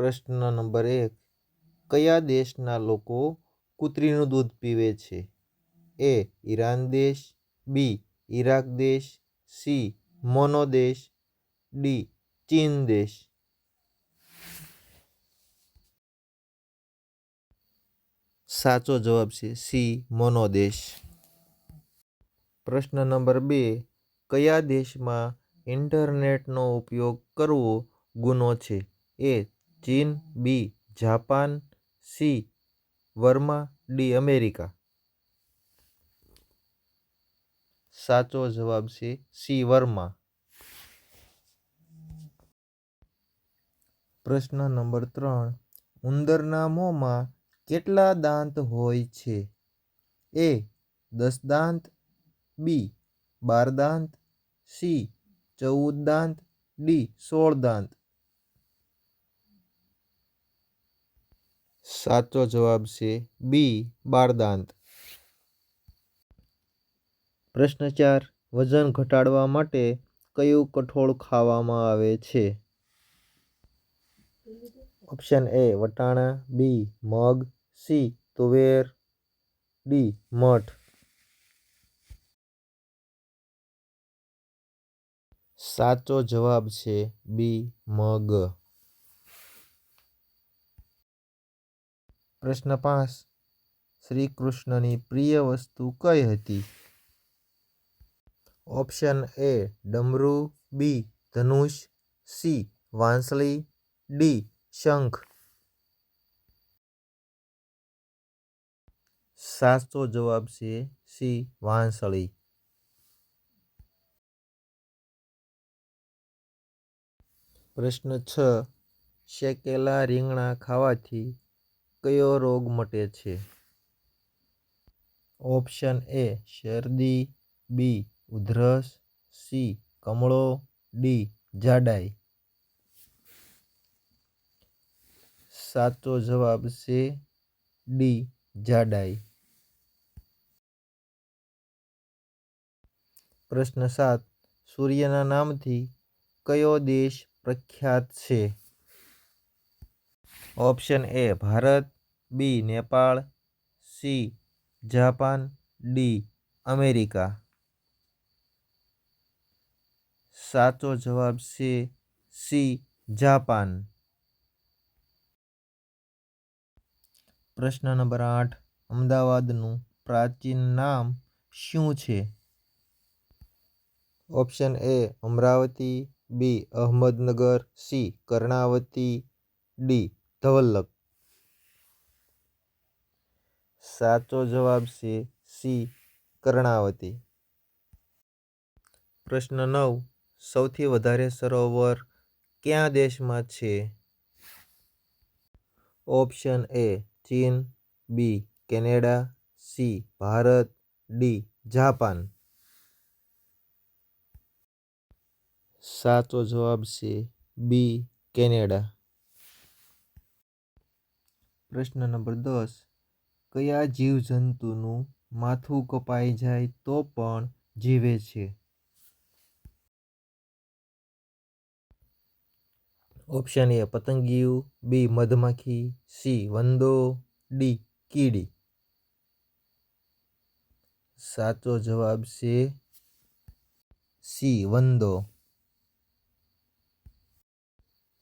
પ્રશ્ન નંબર એક, કયા દેશના લોકો કૂતરીનું દૂધ પીવે છે? એ, ઈરાન દેશ, બી, ઈરાક દેશ, સી, મોનો દેશ, ડી, ચીન દેશ. સાચો જવાબ છે સી, મોનો દેશ. પ્રશ્ન નંબર બે, કયા દેશમાં ઇન્ટરનેટનો ઉપયોગ કરવો ગુનો છે? એ ચીન, B, Japan, C, Burma, D, America. સાચો જવાબ છે સી, વર્મા. પ્રશ્ન નંબર ત્રણ. ઉંદરના મોંમાં કેટલા દાંત હોય છે? એ, દસ દાંત, બી, બાર દાંત, સી, ચૌદ દાંત, ડી, સોળ દાંત. સાચો જવાબ છે બી, બારદાંત. પ્રશ્ન ચાર, વજન ઘટાડવા માટે કયું કઠોળ ખાવામાં આવે છે? ઓપ્શન એ, વટાણા, બી, મગ, સી, તુવેર, ડી, મઠ. સાચો જવાબ છે બી, મગ. પ્રશ્ન પાંચ. શ્રી કૃષ્ણની પ્રિય વસ્તુ કઈ હતી? ઓપ્શન એ ડમરૂ, બી ધનુષ, સી વાંસળી, ડી શંખ. સાચો જવાબ છે સી વાંસળી. પ્રશ્ન છ. શેકેલા રીંગણા ખાવાથી કયો રોગ મટે છે? ઓપ્શન એ શરદી, બી ઉધરસ, સી કમળો, ડી જાડાઈ. સાચો જવાબ છે ડી જાડાઈ. પ્રશ્ન સાત, સૂર્યના નામથી કયો દેશ પ્રખ્યાત છે? Option A Bharat, B Nepal, C Japan, D America. સાચો જવાબ છે સી જાપાન. પ્રશ્ન નંબર આઠ, અમદાવાદનું પ્રાચીન નામ શું છે? Option A Amravati, B Ahmednagar, C Karnavati, D Dhavallak સાચો જવાબ છે સી, કર્ણાવતી. પ્રશ્ન નવ, સૌથી વધારે સરોવર કયા દેશમાં છે? ઓપ્શન એ ચીન, B, Canada, C, Bharat, D, Japan. સાચો જવાબ છે બી, કેનેડા. પ્રશ્ન નંબર દસ. કયા જીવજંતુનું માથું કપાઈ જાય તો પણ જીવે છે? ઓપ્શન એ પતંગિયું, બી મધમાખી, સી વંદો, ડી કીડી. સાચો જવાબ છે સી વંદો.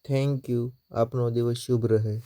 Thank you. આપનો દિવસ શુભ રહે.